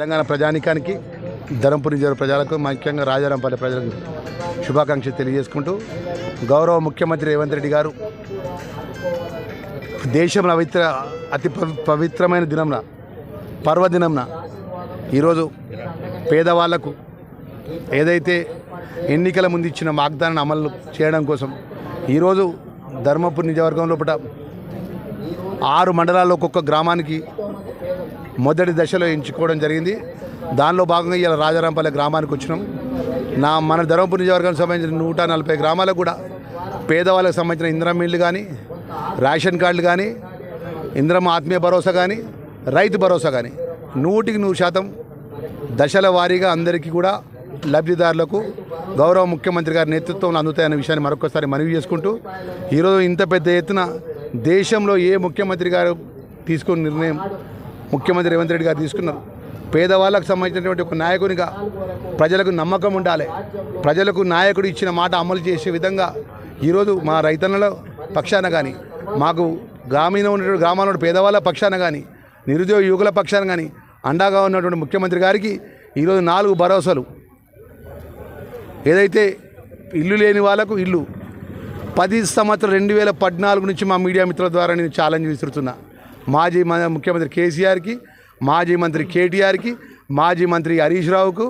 తెలంగాణ ప్రజానికానికి ధరంపురి జిల్లా ప్రజలకు ముఖ్యంగా రాజారాంపల్లి ప్రజలకు శుభాకాంక్షలు తెలియజేసుకుంటూ గౌరవ ముఖ్యమంత్రి రేవంత్ రెడ్డి గారు దేశంలో పవిత్ర అతి పవి- పవిత్రమైన దినంన పర్వదినంన ఈరోజు పేదవాళ్ళకు ఏదైతే ఎన్నికల ముందు ఇచ్చిన వాగ్దానాన్ని అమలు చేయడం కోసం ఈరోజు ధర్మపురి నియోజకవర్గం లోపల ఆరు మండలాల్లో ఒక్కొక్క గ్రామానికి మొదటి దశలో ఎంచుకోవడం జరిగింది. దానిలో భాగంగా ఇలా రాజారాంపల్లి గ్రామానికి వచ్చినాం. నా మన ధర్మపురి నియోజకవర్గానికి సంబంధించిన నూట నలభై గ్రామాలకు కూడా పేదవాళ్ళకి సంబంధించిన ఇంద్రం ఇళ్ళు కానీ రేషన్ కార్డులు కానీ ఇంద్రం ఆత్మీయ భరోసా కానీ రైతు భరోసా కానీ నూటికి నూరు శాతం దశల వారీగా అందరికీ కూడా లబ్ధిదారులకు గౌరవ ముఖ్యమంత్రి గారి నేతృత్వంలో అందుతాయన్న విషయాన్ని మరొకసారి మనవి చేసుకుంటూ ఈరోజు ఇంత పెద్ద ఎత్తున దేశంలో ఏ ముఖ్యమంత్రి గారు తీసుకున్న నిర్ణయం ముఖ్యమంత్రి రేవంత్ రెడ్డి గారు తీసుకున్నారు. పేదవాళ్ళకు సంబంధించినటువంటి ఒక నాయకునిగా ప్రజలకు నమ్మకం ఉండాలి. ప్రజలకు నాయకుడు ఇచ్చిన మాట అమలు చేసే విధంగా ఈరోజు మా రైతన్నల పక్షాన కానీ మాకు గ్రామీణ ఉన్నటువంటి గ్రామాల్లో పేదవాళ్ళ పక్షాన కానీ నిరుద్యోగ యువకుల పక్షాన కానీ అండగా ఉన్నటువంటి ముఖ్యమంత్రి గారికి ఈరోజు నాలుగు భరోసాలు. ఏదైతే ఇల్లు లేని వాళ్ళకు ఇల్లు పది సంవత్సరం రెండు వేల పద్నాలుగు నుంచి మా మీడియా మిత్రుల ద్వారా నేను ఛాలెంజ్ విసురుతున్నా. మాజీ ముఖ్యమంత్రి కేసీఆర్కి మాజీ మంత్రి కేటీఆర్కి మాజీ మంత్రి హరీష్ రావుకు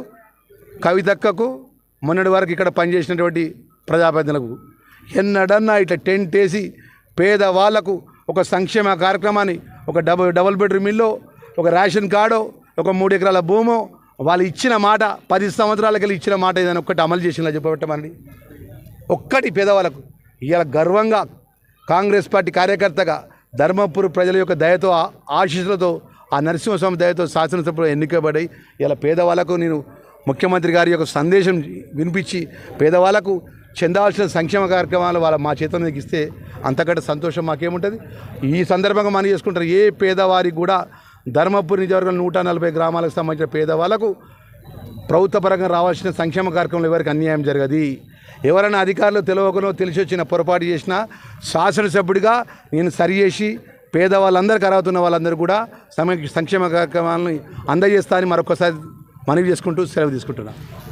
కవితక్కకు మొన్నటి వరకు ఇక్కడ పనిచేసినటువంటి ప్రజాప్రతినిధులకు ఎన్నడన్నా ఇట్లా టెంట్ వేసి పేదవాళ్ళకు ఒక సంక్షేమ కార్యక్రమాన్ని ఒక డబుల్ డబుల్ బెడ్రూమ్ ఇల్లు ఒక రేషన్ కార్డు ఒక మూడు ఎకరాల భూమో వాళ్ళు ఇచ్చిన మాట పది సంవత్సరాలకి వెళ్ళి ఇచ్చిన మాట ఏదైనా ఒక్కటి అమలు చేసిందా చెప్పబెట్టమండి ఒక్కటి పేదవాళ్ళకు ఇవాళ గర్వంగా కాంగ్రెస్ పార్టీ కార్యకర్తగా ధర్మపురి ప్రజల యొక్క దయతో ఆశీస్సులతో ఆ నరసింహస్వామి దయతో శాసనసభలో ఎన్నికబడి ఇలా పేదవాళ్ళకు నేను ముఖ్యమంత్రి గారి యొక్క సందేశం వినిపించి పేదవాళ్ళకు చెందాల్సిన సంక్షేమ కార్యక్రమాలు వాళ్ళ మా చేతుల ఇస్తే అంతకంటే సంతోషం మాకేముంటుంది? ఈ సందర్భంగా మనం చేసుకుంటారు ఏ పేదవారికి కూడా ధర్మపురి నియోజకవర్గం నూట నలభై గ్రామాలకు సంబంధించిన పేదవాళ్ళకు ప్రభుత్వపరంగా రావాల్సిన సంక్షేమ కార్యక్రమంలో ఎవరికి అన్యాయం జరగదు? ఎవరైనా అధికారులు తెలియకనో తెలిసి వచ్చిన పొరపాటు చేసినా శాసనసభ్యుడిగా నేను సరి చేసి పేదవాళ్ళందరికీ అర్హతున్న వాళ్ళందరూ కూడా సమ సంక్షేమ కార్యక్రమాలను అందజేస్తా అని మరొకసారి మనవి చేసుకుంటూ సెలవు తీసుకుంటున్నాను